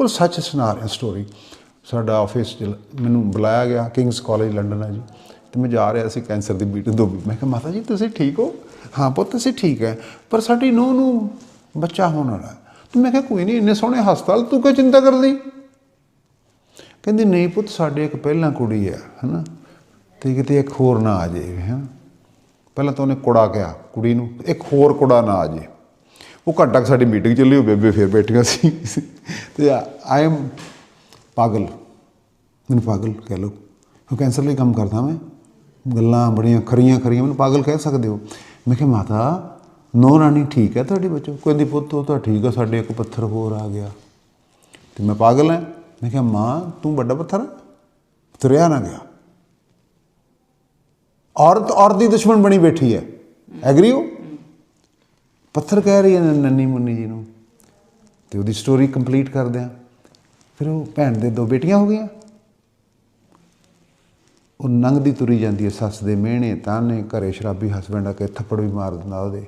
ਬਿਲਕੁਲ ਸੱਚ ਸੁਣਾ ਰਿਹਾ ਸਟੋਰੀ ਸਾਡਾ ਆਫਿਸ ਮੈਨੂੰ ਬੁਲਾਇਆ ਗਿਆ ਕਿੰਗਸ ਕਾਲਜ ਲੰਡਨ ਹੈ ਜੀ। ਤੇ ਮੈਂ ਜਾ ਰਿਹਾ ਸੀ ਕੈਂਸਰ ਦੀ ਬੀਟ ਤੋਂ ਮੈਂ ਕਿਹਾ, ਮਾਤਾ ਜੀ, ਤੁਸੀਂ ਠੀਕ ਹੋ? ਹਾਂ ਪੁੱਤ, ਅਸੀਂ ਠੀਕ ਹੈ। ਪਰ ਸਾਡੀ ਨੂੰਹ ਨੂੰ ਬੱਚਾ ਹੋਣ ਵਾਲਾ ਤੇ ਮੈਂ ਕਿਹਾ, ਕੋਈ ਨਹੀਂ, ਇੰਨੇ ਸੋਹਣੇ ਹਸਪਤਾਲ ਤੂੰ ਕਿਉਂ ਚਿੰਤਾ ਕਰਦੀ ਕਹਿੰਦੀ, ਨਹੀਂ ਪੁੱਤ, ਸਾਡੇ ਇੱਕ ਪਹਿਲਾਂ ਕੁੜੀ ਹੈ, ਹਨਾ? ਤੇ ਕਿਤੇ ਇੱਕ ਹੋਰ ਨਾ ਆ ਜਾਏ, ਹੈ? ਪਹਿਲਾਂ ਤਾਂ ਉਹਨੇ ਕੁੜਾ ਕਿਹਾ ਕੁੜੀ ਨੂੰ, ਇੱਕ ਹੋਰ ਕੁੜਾ ਨਾ ਆ ਜਾਏ। ਉਹ ਘੱਟ ਤੱਕ ਸਾਡੀ ਮੀਟਿੰਗ ਚੱਲੀ, ਉਹ ਬੇਬੇ ਫਿਰ ਬੈਠੀਆਂ ਸੀ। ਤੇ ਆਈ ਐਮ ਪਾਗਲ। ਮੈਨੂੰ ਪਾਗਲ ਕਹਿ ਲਓ। ਉਹ ਕੈਂਸਰ ਲਈ ਕੰਮ ਕਰਦਾ ਮੈਂ। ਗੱਲਾਂ ਬੜੀਆਂ ਖਰੀਆਂ ਖਰੀਆਂ, ਮੈਨੂੰ ਪਾਗਲ ਕਹਿ ਸਕਦੇ ਹੋ। ਮੈਂ ਕਿਹਾ, ਮਾਤਾ, ਨੋ ਰਾਣੀ ਠੀਕ ਹੈ ਤੁਹਾਡੀ ਬੱਚੋ? ਕਹਿੰਦੀ, ਪੁੱਤ, ਉਹ ਤਾਂ ਠੀਕ ਹੈ ਸਾਡੇ ਇੱਕ ਪੱਥਰ ਹੋਰ ਆ ਗਿਆ। ਤੇ ਮੈਂ ਪਾਗਲ ਹਾਂ। ਮੈਂ ਕਿਹਾ, ਮਾਂ, ਤੂੰ ਵੱਡਾ ਪੱਥਰ ਹੈ? ਤੁਰਿਆ ਨਾ ਗਿਆ। ਔਰਤ ਔਰਤ ਦੀ ਦੁਸ਼ਮਣ ਬਣੀ ਬੈਠੀ ਹੈ। ਐਗਰੀ ਹੋ? ਪੱਥਰ ਕਹਿ ਰਹੀ ਹੈ ਨੰਨੀ ਮੁੰਨੀ ਜੀ ਨੂੰ। ਤੇ ਉਹਦੀ ਸਟੋਰੀ ਕੰਪਲੀਟ ਕਰਦੇ ਆ ਫਿਰ ਉਹ ਭੈਣ ਦੇ ਦੋ ਬੇਟੀਆਂ ਹੋ ਗਈਆਂ। ਉਹ ਨੰਗਦੀ ਤੁਰੀ ਜਾਂਦੀ ਹੈ ਸੱਸ ਦੇ ਮਿਹਣੇ, ਤਾਨੇ, ਘਰੇ ਸ਼ਰਾਬੀ ਹਸਬੈਂਡ ਆ ਕੇ ਥੱਪੜ ਵੀ ਮਾਰ ਦਿੰਦਾ ਉਹਦੇ।